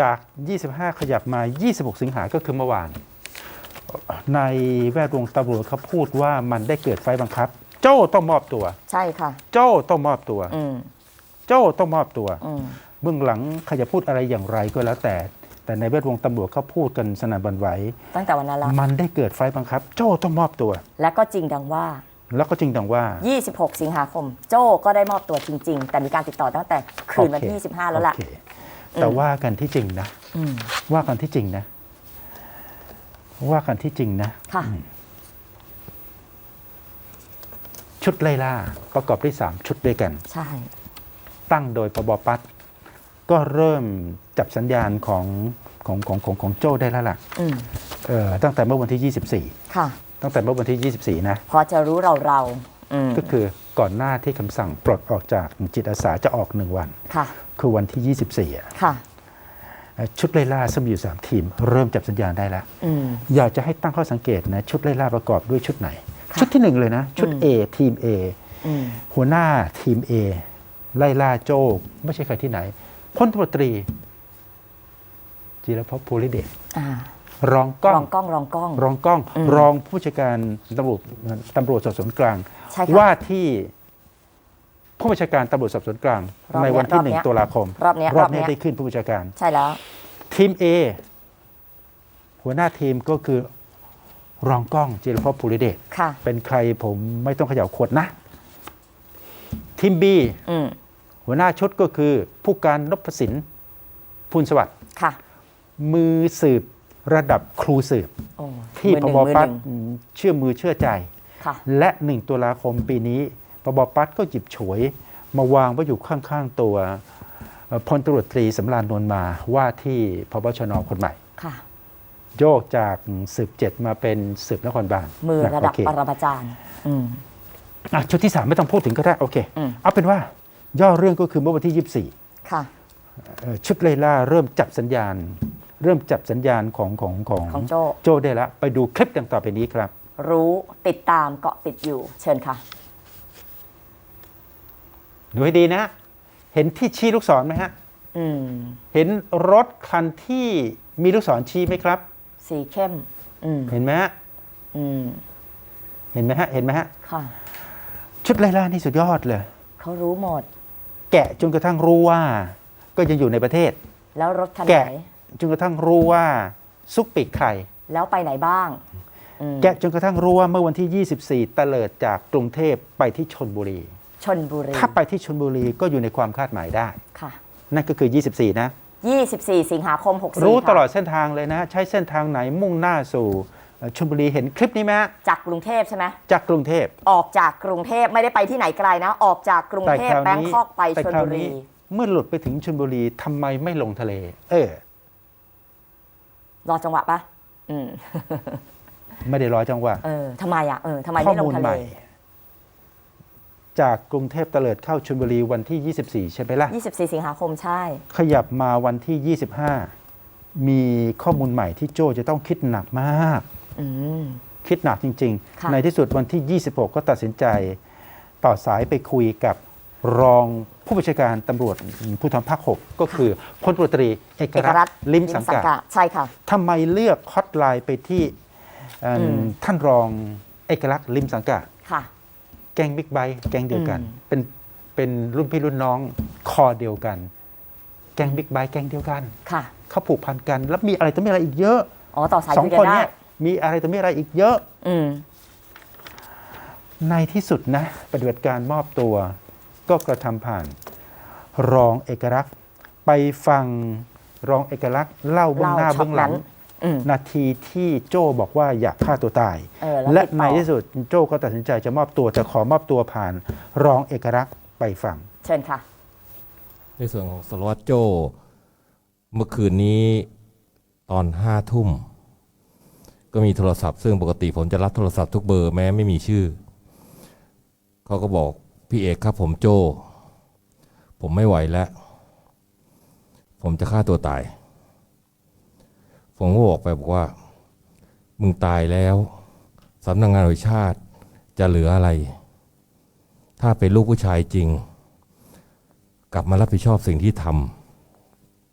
จาก 25 ขยับมา 26 สิงหาก็คือเมื่อวาน ในแวดวงตำรวจเขาพูดว่ามันได้เกิดไฟบังคับ โจ้ต้องมอบตัว ใช่ค่ะ โจ้ต้องมอบตัว อืมโจ้ต้องมอบตัว อืมเบื้องหลังใครจะพูดอะไรอย่างไรก็แล้วแต่ แต่ในแวดวงตำรวจเขาพูดกันสนั่นบันไหว ตั้งแต่วันนั้นละมันได้เกิดไฟบังคับ โจ้ต้องมอบตัว และก็จริงดังว่า แล้วก็จริงดังว่า 26 สิงหาคม โจ้ก็ได้มอบตัวจริง ๆ แต่มีการติดต่อตั้งแต่คืนวันที่โอเค 25 แล้วล่ะ โอเค แต่ว่ากันที่จริงนะอืมว่ากันที่จริงนะว่ากันที่จริงนะค่ะชุดไล่ล่าประกอบด้วยสามชุดด้วยกัน ใช่ ตั้งโดยปบปัตก็เริ่มจับสัญญาณของของของของของโจ้ได้แล้วล่ะอืมเอ่อตั้งแต่เมื่อวันที่ค่ะ24ตั้งแต่เมื่อวันที่ 24 นะ พอจะรู้เราเราอืมก็คือ ก่อนหน้าที่คำสั่งปลดออกจากจิตอาสาจะออกหนึ่งวัน ค่ะ คือวันที่ 24อะค่ะ ชุดไล่ล่าซึ่งมีอยู่ 3 ทีม เริ่มจับสัญญาณได้แล้ว อืม อยากจะให้ตั้งข้อสังเกตนะ ชุดไล่ล่าประกอบด้วยชุดไหน ค่ะชุดที่หนึ่งเลยนะ ชุด อืม A ทีม A อืม หัวหน้าทีม A ไล่ล่าโจ้ไม่ใช่ใครที่ไหนพลตำรวจตรี จิรพภูริเดช อ่า รองกล้รอองงกล้องรองกล้อง รองกล้อง อืม รองผู้จัดการตำรวจตำรวจสอบสวนกลาง ใช่ค่ะ ว่าที่ผู้บัญชาการตำรวจสอบสวนกลาง รอบเนี้ยในวันที่รอบหนึ่เนี้งยตุลาคมรอบเนี้ยรอบรอบเนี้นี้ย ได้ขึ้นผู้บัญชาการ ใช่แล้ว ทีม A หัวหน้าทีมก็คือรองกล้องจิรพภูริเดชค่ะ เป็นใครผมไม่ต้องเขย่าขวดนะ ทีม B อืมหัวหน้าชุดก็คือผู้การนพสินพูนสวัสดิ์ค่ะ มือสืบ ระดับครูสืบโอ้ที่มือปหนึ่งมือบปัหตนึ่งเชื่อมือเชื่อใจค่ะและหนึ่งตุลาคมปีนี้ปบปัตก็หยิบฉวย มาวางไว้อยู่ข้างๆตัวเอ่อพลตำรวจตรีสำรานนวลมาว่าที่พบชนคนใหม่ค่ะโยกจากสืบเจ็ดมาเป็นสืบนครบาลมือระดับโเคปรมาจารย์อืมอะชุดที่สามไม่ต้องพูดถึงก็ได้โอเคอืมเอาเป็นว่าย่อเรื่องก็คือเมื่อวันที่24ค่ะเอ่อชุดไล่ล่าเริ่มจับสัญญาณ เริ่มจับสัญญาณของของของของโจ้ โจได้แล้วไปดูคลิปดังต่อไปนี้ครับ รู้ติดตามเกาะติดอยู่ เชิญค่ะ ดูให้ดีนะ เห็นที่ชี้ลูกศรไหมฮะ อืม เห็นรถคันที่มีลูกศรชี้ไหมครับ สีเข้ม อืม เห็นไหมฮะอืม เห็นไหมฮะเห็นไหมฮะค่ะ ชุดไล่ล่านี่สุดยอดเลย เขารู้หมด แกะจนกระทั่งรู้ว่า ก็ยังอยู่ในประเทศ แล้วรถคันไหแกะน จนกระทั่งรู้ว่าซุกปีกใคร แล้วไปไหนบ้างอืมแกะจนกระทั่งรู้ว่าเมื่อวันที่ 24 ตะเลิดจากกรุงเทพไปที่ชนบุรี ชนบุรีถ้าไปที่ชนบุรีก็อยู่ในความคาดหมายได้ ค่ะ นั่นก็คือ 24 นะ 24 สิงหาคม 64รู้ค่ะตลอดเส้นทางเลยนะ ใช้เส้นทางไหนมุ่งหน้าสู่เอ่อชลบุรีเห็นคลิปนี้ไหมฮะจากกรุงเทพใช่ไหมจากกรุงเทพออกจากกรุงเทพไม่ได้ไปที่ไหนไกลนะ ออกจากกรุงแต่เทคพราวแบงนี้คอกไปแต่ชนคราวบุรี นี้เมื่อหลุดไปถึงชลบุรีทำไมไม่ลงทะเล เออ รอจังหวะปะอืมไม่ได้รอจังหวะเออทำไมอะเออทำไมข้อไม่ลมูงลทะใหเลม่ จากกรุงเทพตะเลิดเข้าชลบุรีวันที่ 24 ใช่ไหมล่ะ 24 สิงหาคมใช่ ขยับมาวันที่ 25 มีข้อมูลใหม่ที่โจจะต้องคิดหนักมาก อืม คิดหนักจริง ค่ะ ๆ ในที่สุดวันที่ 26 ก็ตัดสินใจ ต่อสายไปคุยกับ รองผู้บัญชาการตำรวจภูธรภาค 6 ก็คือพลตำรวจตรีเอกเอกรัรัฐฐลิมสังกัดใช่ค่ะทำไมเลือกฮอตไลน์ไปที่เอิ่มอืมท่านรองเอกลักษณ์ลิมสังกัดค่ะ แก๊งบิ๊กไบค์แก๊งเดียวกันอืมเป็นเป็นรุ่นพี่รุ่นน้องคอเดียวกัน แก๊งบิ๊กไบค์แก๊งเดียวกันค่ะเขาผูกพันกัน แล้วมีอะไรต่อมีอะไรอีกเยอะอ๋อต่อสายสองคุยกัคนนได้เนี่ยมีอะไรต่อมีอะไรอีกเยอะ อืมในที่สุดนะปฏิบัติการมอบตัว ก็กระทำผ่าน รองเอกลักษณ์ ไปฟังรองเอกลักษณ์เล่าเบื้องหน้าเล่าช็อตเบื้องหลังนั้นอืมนาทีที่โจ้บอกว่าอยากฆ่าตัวตายเออแล้วและติดต่อในที่สุดโจ้ก็ตัดสินใจจะมอบตัวจะขอมอบตัวผ่าน รองเอกลักษณ์ไปฟัง เชิญค่ะ ในส่วนของสารวัตรโจ้เมื่อคืนนี้ตอนห้าทุ่มก็มีโทรศัพท์ซึ่งปกติผมจะรับโทรศัพท์ทุกเบอร์แม้ไม่มีชื่อ เขาก็บอก พี่เอกครับผมโจ ผมไม่ไหวแล้ว ผมจะฆ่าตัวตาย ผมก็บอกไปบอกว่า มึงตายแล้วสำนักงงานวจแห่งชาติจะเหลืออะไร ถ้าเป็นลูกผู้ชายจริง กลับมารับผิดชอบสิ่งที่ท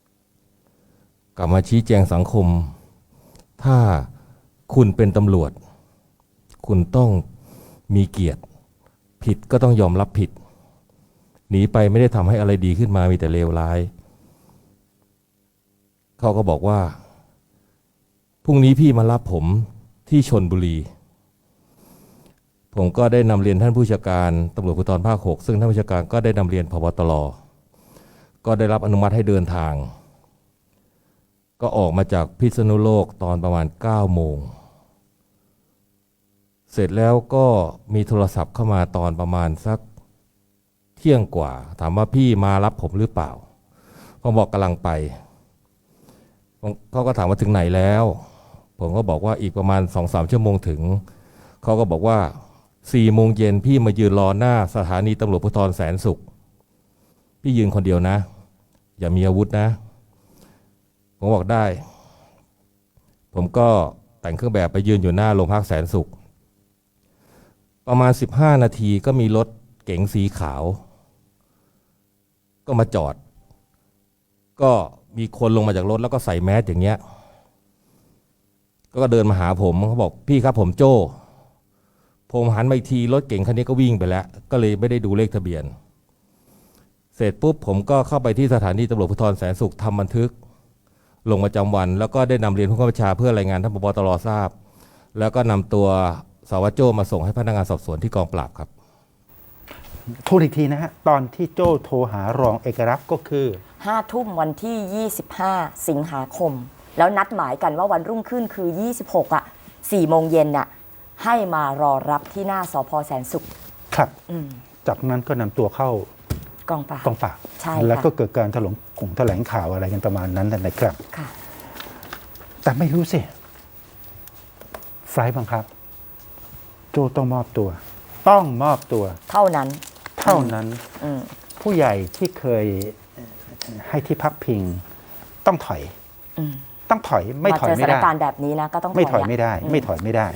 ำกลับมาชี้แจงสังคม ถ้าคุณเป็นตำรวจ คุณต้องมีเกียรติ ผิดก็ต้องยอมรับผิด หนีไปไม่ได้ทำให้อะไรดีขึ้นมามีแต่เลวร้าย เขาก็บอกว่า พรุ่งนี้พี่มารับผมที่ชนบุรี ผมก็ได้นำเรียนท่านผู้ชาการตำรวจภูธรภาค6ซึ่งท่านผู้ชาการก็ได้นำเรียนพบตรก็ได้รับอนุมัติให้เดินทาง ก็ออกมาจากพิษณุโลกตอนประมาณ9โมง เสร็จแล้วก็มีโทรศัพท์เข้ามาตอนประมาณสักเที่ยงกว่า ถามว่าพี่มารับผมหรือเปล่าผมบอกกำลังไปเขาก็ถามว่าถึงไหนแล้ว ผมก็บอกว่าอีกประมาณสองสามชั่วโมงถึง เขาก็บอกว่าสี่โมงเย็นพี่มายืนรอหน้าสถานีตำรวจภูธรแสนสุข พี่ยืนคนเดียวนะ อย่ามีอาวุธนะ ผมบอกได้ ผมก็แต่งเครื่องแบบไปยืนอยู่หน้าโรงพักแสนสุข ประมาณ 15 นาทีก็มีรถเก๋งสีขาว ก็มาจอด ก็มีคนลงมาจากรถแล้วก็ใส่แมสอย่างเงี้ย ก็เดินมาหาผมเขาบอกพี่ครับผมโจ้ ผมหันมาอีกทีรถเก่งคันนี้ก็วิ่งไปแล้ว ก็เลยไม่ได้ดูเลขทะเบียน เสร็จปุ๊บผมก็เข้าไปที่สถานีตำรวจภูธรแสนสุขทำบันทึก ลงประจำวัน แล้วก็ได้นำเรียนผู้ข้าราชการเพื่อรายงานท่านปปตรทราบ แล้วก็นำตัว สารวัตรโจ้มาส่งให้พนักงานสอบสวนที่กองปราบครับโทษอีกทีนะฮะ ตอนที่โจ้โทรหารองเอกรักษ์ก็คือห้าทุ่มวันที่ 25 สิงหาคม แล้วนัดหมายกันว่าวันรุ่งขึ้นคือ 26 อะ4โมงเย็นน่ะให้มารอรับที่หน้าสพแสนสุข ครับ อืมจากนั้นก็นำตัวเข้ากองปราบ กองปราบใช่ค่ะ แล้วก็เกิดการถลงกลุ่มแถลงข่าวอะไรกันประมาณนั้นนะครับ ค่ะ แต่ไม่รู้สิไฟล์บังคับ โจต้องมอบตัว ต้องมอบตัว เท่านั้น เท่านั้นอืมผู้ใหญ่ที่เคยให้ที่พักพิง ต้องถอยอืมต้องถอยไม่ถอยาเจอไม่สถานได้การณ์แบบนี้นะก็ต้องไม่ถอยะไม่ได้ ไม่ถอยไม่ได้